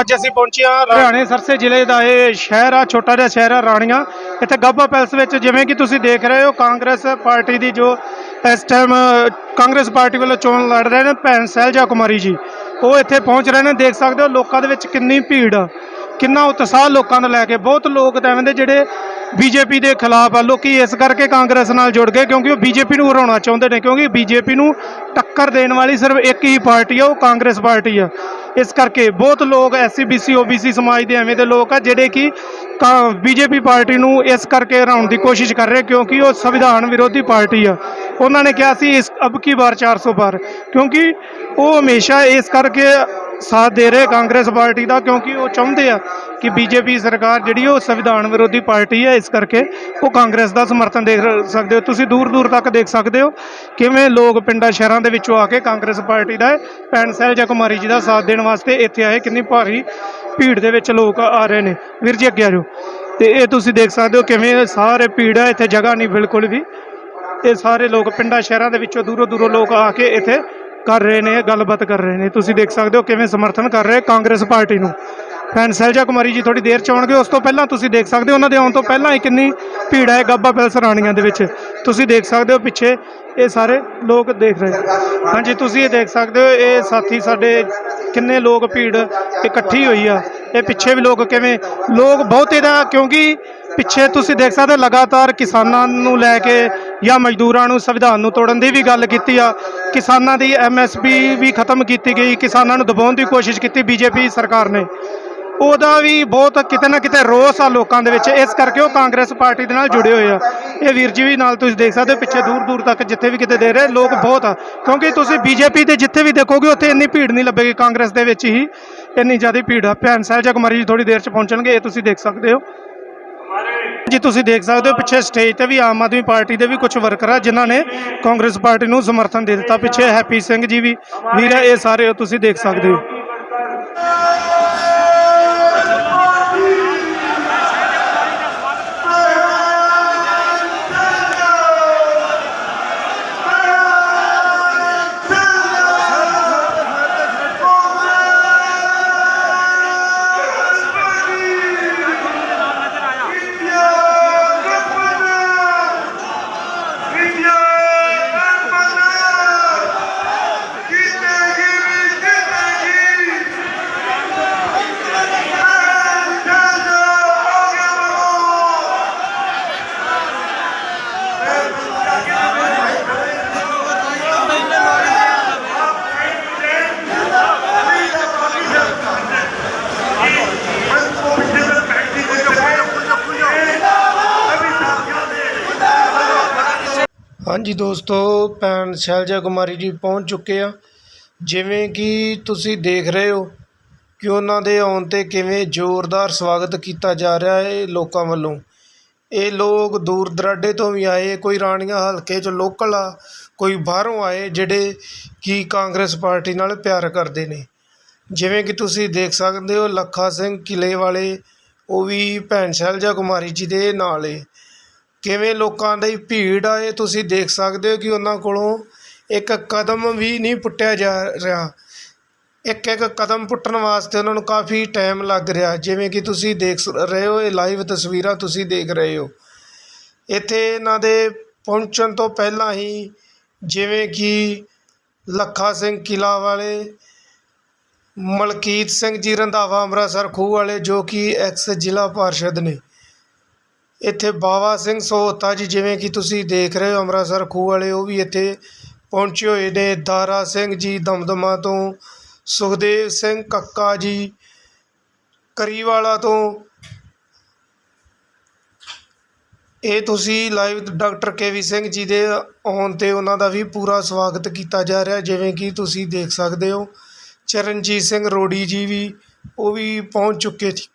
ਅੱਜ ਅਸੀਂ ਪਹੁੰਚੇ ਹਾਂ ਹਰਿਆਣੇ ਸਰਸੇ ਜ਼ਿਲ੍ਹੇ ਦਾ ਇਹ ਸ਼ਹਿਰ ਆ, ਛੋਟਾ ਜਿਹਾ ਸ਼ਹਿਰ ਆ, ਰਾਣੀਆਂ। ਇੱਥੇ ਗੱਭਾ ਪੈਲਸ ਵਿੱਚ ਜਿਵੇਂ ਕਿ ਤੁਸੀਂ ਦੇਖ ਰਹੇ ਹੋ, ਕਾਂਗਰਸ ਪਾਰਟੀ ਦੀ ਜੋ ਇਸ ਟਾਈਮ ਕਾਂਗਰਸ ਪਾਰਟੀ ਵੱਲੋਂ ਚੋਣ ਲੜ ਰਹੇ ਨੇ ਭੈਣ ਸਹਿਲਜਾ ਕੁਮਾਰੀ ਜੀ। ਉਹ ਇੱਥੇ ਪਹੁੰਚ ਰਹੇ ਨੇ, ਦੇਖ ਸਕਦੇ ਹੋ ਲੋਕਾਂ ਦੇ ਵਿੱਚ ਕਿੰਨੀ ਭੀੜ ਆ, ਕਿੰਨਾ ਉਤਸ਼ਾਹ ਲੋਕਾਂ ਨੂੰ ਲੈ ਕੇ। ਬਹੁਤ ਲੋਕ ਤਾਂ ਐਵੇਂ ਦੇ ਜਿਹੜੇ ਬੀਜੇਪੀ ਦੇ ਖਿਲਾਫ ਆ, ਲੋਕੀ ਇਸ ਕਰਕੇ ਕਾਂਗਰਸ ਨਾਲ ਜੁੜ ਗਏ ਕਿਉਂਕਿ ਉਹ ਬੀਜੇਪੀ ਨੂੰ ਹਰਾਉਣਾ ਚਾਹੁੰਦੇ ਨੇ, ਕਿਉਂਕਿ ਬੀਜੇਪੀ ਨੂੰ ਟੱਕਰ ਦੇਣ ਵਾਲੀ ਸਿਰਫ ਇੱਕ ਹੀ ਪਾਰਟੀ ਆ, ਉਹ ਕਾਂਗਰਸ ਪਾਰਟੀ ਆ। ਇਸ ਕਰਕੇ ਬਹੁਤ ਲੋਕ ਐਸਸੀ ਬੀਸੀ ਓਬੀਸੀ ਸਮਾਜ ਦੇ ਐਵੇਂ ਦੇ ਲੋਕ ਆ ਜਿਹੜੇ ਕਿ ਬੀਜੇਪੀ ਪਾਰਟੀ ਨੂੰ ਇਸ ਕਰਕੇ ਹਰਾਉਣ ਦੀ ਕੋਸ਼ਿਸ਼ ਕਰ ਰਹੇ ਕਿਉਂਕਿ ਉਹ ਸੰਵਿਧਾਨ ਵਿਰੋਧੀ ਪਾਰਟੀ ਆ। ਉਹਨਾਂ ਨੇ ਕਿਹਾ ਸੀ ਇਸ, ਅਬ ਕੀ ਵਾਰ 400 ਵਾਰ। ਕਿਉਂਕਿ ਉਹ ਹਮੇਸ਼ਾ ਇਸ ਕਰਕੇ ਸਾਥ ਦੇ ਰਹੇ ਕਾਂਗਰਸ ਪਾਰਟੀ ਦਾ ਕਿਉਂਕਿ ਉਹ ਚਾਹੁੰਦੇ ਆ ਕਿ ਬੀਜੇਪੀ ਸਰਕਾਰ ਜਿਹੜੀ ਉਹ ਸੰਵਿਧਾਨ ਵਿਰੋਧੀ ਪਾਰਟੀ ਹੈ, ਇਸ ਕਰਕੇ ਉਹ ਕਾਂਗਰਸ ਦਾ ਸਮਰਥਨ ਦੇਖ ਸਕਦੇ ਹੋ। ਤੁਸੀਂ ਦੂਰ ਦੂਰ ਤੱਕ ਦੇਖ ਸਕਦੇ ਹੋ ਕਿਵੇਂ ਲੋਕ ਪਿੰਡਾਂ ਸ਼ਹਿਰਾਂ ਦੇ ਵਿੱਚੋਂ ਆ ਕੇ ਕਾਂਗਰਸ ਪਾਰਟੀ ਦਾ ਭੈਣ ਸਹਿਲਜਾ ਕੁਮਾਰੀ ਜੀ ਦਾ ਸਾਥ ਦੇਣ ਵਾਸਤੇ ਇੱਥੇ ਆਏ। ਕਿੰਨੀ ਭਾਰੀ ਭੀੜ ਦੇ ਵਿੱਚ ਲੋਕ ਆ ਰਹੇ ਨੇ। ਵੀਰ ਜੀ ਅੱਗੇ ਆ ਜਾਓ। ਤੇ ਇਹ ਤੁਸੀਂ ਦੇਖ ਸਕਦੇ ਹੋ ਕਿਵੇਂ ਸਾਰੇ ਭੀੜ ਹੈ ਇੱਥੇ ਜਗ੍ਹਾ ਨਹੀਂ ਬਿਲਕੁਲ ਵੀ। ਇਹ ਸਾਰੇ ਲੋਕ ਪਿੰਡਾਂ ਸ਼ਹਿਰਾਂ ਦੇ ਵਿੱਚੋਂ ਦੂਰੋਂ ਦੂਰੋਂ ਲੋਕ ਆ ਕੇ ਇੱਥੇ ਕਰ ਰਹੇ ਨੇ, ਗੱਲਬਾਤ ਕਰ ਰਹੇ ਨੇ। ਤੁਸੀਂ ਦੇਖ ਸਕਦੇ ਹੋ ਕਿਵੇਂ ਸਮਰਥਨ ਕਰ ਰਹੇ ਕਾਂਗਰਸ ਪਾਰਟੀ ਨੂੰ। ਭੈਣ ਸੈਲਜਾ ਕੁਮਾਰੀ ਜੀ ਥੋੜੀ ਦੇਰ ਚ ਆਉਣਗੇ, ਉਸ ਤੋਂ ਪਹਿਲਾਂ ਤੁਸੀਂ ਦੇਖ ਸਕਦੇ ਹੋ, ਉਹਨਾਂ ਦੇ ਆਉਣ ਤੋਂ ਪਹਿਲਾਂ ਹੀ ਕਿੰਨੀ ਭੀੜ ਹੈ ਗੱਬਾ ਪੈਲਸ ਰਾਣੀਆਂ ਦੇ ਵਿੱਚ। ਤੁਸੀਂ ਦੇਖ ਸਕਦੇ ਹੋ ਪਿੱਛੇ ਇਹ ਸਾਰੇ ਲੋਕ ਦੇਖ ਰਹੇ ਹਾਂਜੀ, ਤੁਸੀਂ ਇਹ ਦੇਖ ਸਕਦੇ ਹੋ, ਇਹ ਸਾਥੀ ਸਾਡੇ ਕਿੰਨੇ ਲੋਕ ਭੀੜ ਇਕੱਠੀ ਹੋਈ ਆ? ਇਹ ਪਿੱਛੇ ਵੀ ਲੋਕ ਕਿਵੇਂ? ਲੋਕ ਬਹੁਤੇ ਇਹਦਾ ਕਿਉਂਕਿ ਪਿੱਛੇ ਤੁਸੀਂ ਦੇਖ ਸਕਦੇ ਹੋ, ਲਗਾਤਾਰ ਕਿਸਾਨਾਂ ਨੂੰ ਲੈ ਕੇ ਜਾਂ ਮਜ਼ਦੂਰਾਂ ਨੂੰ, ਸੰਵਿਧਾਨ ਨੂੰ ਤੋੜਨ ਦੀ ਵੀ ਗੱਲ ਕੀਤੀ ਆ। ਕਿਸਾਨਾਂ ਦੀ ਐਮਐਸਪੀ ਵੀ ਖਤਮ ਕੀਤੀ ਗਈ। ਕਿਸਾਨਾਂ ਨੂੰ ਦਬਾਉਣ ਦੀ ਕੋਸ਼ਿਸ਼ ਕੀਤੀ ਬੀਜੇਪੀ ਸਰਕਾਰ ਨੇ। ਉਹਦਾ ਵੀ ਬਹੁਤ ਕਿਤੇ ਨਾ ਕਿਤੇ ਰੋਸ ਆ ਲੋਕਾਂ ਦੇ ਵਿੱਚ। ਇਸ ਕਰਕੇ ਉਹ ਕਾਂਗਰਸ ਪਾਰਟੀ ਦੇ ਨਾਲ ਜੁੜੇ ਹੋਏ ਆ। ਇਹ ਵੀਰ ਜੀ ਵੀ ਨਾਲ ਤੁਸੀਂ ਦੇਖ ਸਕਦੇ ਹੋ, ਪਿੱਛੇ ਦੂਰ ਦੂਰ ਤੱਕ ਜਿੱਥੇ ਵੀ ਕਿਤੇ ਦੇ ਰਹੇ ਲੋਕ ਬਹੁਤ ਆ। ਕਿਉਂਕਿ ਤੁਸੀਂ ਬੀਜੇਪੀ ਦੇ ਜਿੱਥੇ ਵੀ ਦੇਖੋਗੇ, ਉੱਥੇ ਇੰਨੀ ਭੀੜ ਨਹੀਂ ਲੱਭੇਗੀ ਕਾਂਗਰਸ ਦੇ ਵਿੱਚ ਹੀ। ਇੰਨੀ ਜ਼ਿਆਦਾ ਭੀੜ ਆ। ਭੈਣ ਸਹਿਜਾ ਕੁਮਾਰੀ ਜੀ ਥੋੜੀ ਦੇਰ ਚ ਪਹੁੰਚਣਗੇ, ਇਹ ਤੁਸੀਂ ਦੇਖ ਸਕਦੇ ਹੋ। ਜੀ, ਤੁਸੀਂ ਦੇਖ ਸਕਦੇ ਹੋ, ਪਿੱਛੇ ਸਟੇਜ ਤੇ ਵੀ ਆਮ ਆਦਮੀ ਪਾਰਟੀ ਦੇ ਵੀ ਕੁਝ ਵਰਕਰ ਆ, ਜਿਨ੍ਹਾਂ ਨੇ ਕਾਂਗਰਸ ਪਾਰਟੀ ਨੂੰ ਸਮਰਥਨ ਦੇ ਦਿੱਤਾ। ਪਿੱਛੇ ਹੈਪੀ ਸਿੰਘ ਜੀ ਵੀ, ਵੀਰ ਆ, ਇਹ ਸਾਰੇ ਤੁਸੀਂ ਦੇਖ ਸਕਦੇ ਹੋ। ਹਾਂਜੀ ਦੋਸਤੋ, ਭੈਣ ਸ਼ੈਲਜਾ ਕੁਮਾਰੀ ਜੀ ਪਹੁੰਚ ਚੁੱਕੇ ਆ। ਜਿਵੇਂ ਕਿ ਤੁਸੀਂ ਦੇਖ ਰਹੇ ਹੋ ਕਿ ਉਹਨਾਂ ਦੇ ਆਉਣ ਤੇ ਕਿਵੇਂ ਜ਼ੋਰਦਾਰ ਸਵਾਗਤ ਕੀਤਾ ਜਾ ਰਿਹਾ ਹੈ ਲੋਕਾਂ ਵੱਲੋਂ। ਇਹ ਲੋਕ ਦੂਰ ਦਰਾਡੇ ਤੋਂ ਵੀ ਆਏ, ਕੋਈ ਰਾਣੀਆਂ ਹਲਕੇ 'ਚ ਲੋਕਲ ਆ, ਕੋਈ ਬਾਹਰੋਂ ਆਏ, ਜਿਹੜੇ ਕਿ ਕਾਂਗਰਸ ਪਾਰਟੀ ਨਾਲ ਪਿਆਰ ਕਰਦੇ ਨੇ। ਜਿਵੇਂ ਕਿ ਤੁਸੀਂ ਦੇਖ ਸਕਦੇ ਹੋ, ਲੱਖਾ ਸਿੰਘ ਕਿਲੇ ਵਾਲੇ, ਉਹ ਵੀ ਭੈਣ ਸ਼ੈਲਜਾ ਕੁਮਾਰੀ ਜੀ ਦੇ ਨਾਲ ਏ। ਕਿਵੇਂ ਲੋਕਾਂ ਦੀ ਭੀੜ ਆ, ਇਹ ਤੁਸੀਂ ਦੇਖ ਸਕਦੇ ਹੋ ਕਿ ਉਹਨਾਂ ਕੋਲੋਂ ਇੱਕ ਕਦਮ ਵੀ ਨਹੀਂ ਪੁੱਟਿਆ ਜਾ ਰਿਹਾ। ਇੱਕ ਇੱਕ ਕਦਮ ਪੁੱਟਣ ਵਾਸਤੇ ਉਹਨਾਂ ਨੂੰ ਕਾਫੀ ਟਾਈਮ ਲੱਗ ਰਿਹਾ। ਜਿਵੇਂ ਕਿ ਤੁਸੀਂ ਦੇਖ ਰਹੇ ਹੋ, ਇਹ ਲਾਈਵ ਤਸਵੀਰਾਂ ਤੁਸੀਂ ਦੇਖ ਰਹੇ ਹੋ। ਇੱਥੇ ਇਹਨਾਂ ਦੇ ਪਹੁੰਚਣ ਤੋਂ ਪਹਿਲਾਂ ਹੀ ਜਿਵੇਂ ਕਿ ਲੱਖਾ ਸਿੰਘ ਕਿਲਾ ਵਾਲੇ, ਮਲਕੀਤ ਸਿੰਘ ਜੀ ਰੰਧਾਵਾ ਅੰਮ੍ਰਿਤਸਰ ਖੂਹ ਵਾਲੇ ਜੋ ਕਿ ਐਕਸ ਜ਼ਿਲ੍ਹਾ ਪਾਰਸ਼ਦ ਨੇ। ਇੱਥੇ ਬਾਵਾ ਸਿੰਘ ਸਹੋਤਾ ਜੀ, ਜਿਵੇਂ ਕਿ ਤੁਸੀਂ ਦੇਖ ਰਹੇ ਹੋ, ਅੰਮ੍ਰਿਤਸਰ ਖੂਹ ਵਾਲੇ, ਉਹ ਵੀ ਇੱਥੇ ਪਹੁੰਚੇ ਹੋਏ ਨੇ। ਦਾਰਾ ਸਿੰਘ ਜੀ, ਦਮਦਮਾ ਤੋਂ, ਸੁਖਦੇਵ ਸਿੰਘ ਕੱਕਾ ਜੀ, ਕਰੀਵਾਲਾ ਤੋਂ। ਇਹ ਤੁਸੀਂ live doctor KV Singh ji ਦੇ ਆਉਣ ਤੇ ਉਹਨਾਂ ਦਾ ਵੀ ਪੂਰਾ ਸਵਾਗਤ ਕੀਤਾ ਜਾ ਰਿਹਾ, ਜਿਵੇਂ ਕਿ ਤੁਸੀਂ ਦੇਖ ਸਕਦੇ ਹੋ। ਚਰਨਜੀਤ ਸਿੰਘ ਰੋੜੀ ਜੀ ਵੀ, ਉਹ ਵੀ ਪਹੁੰਚ ਚੁੱਕੇ ਸੀ।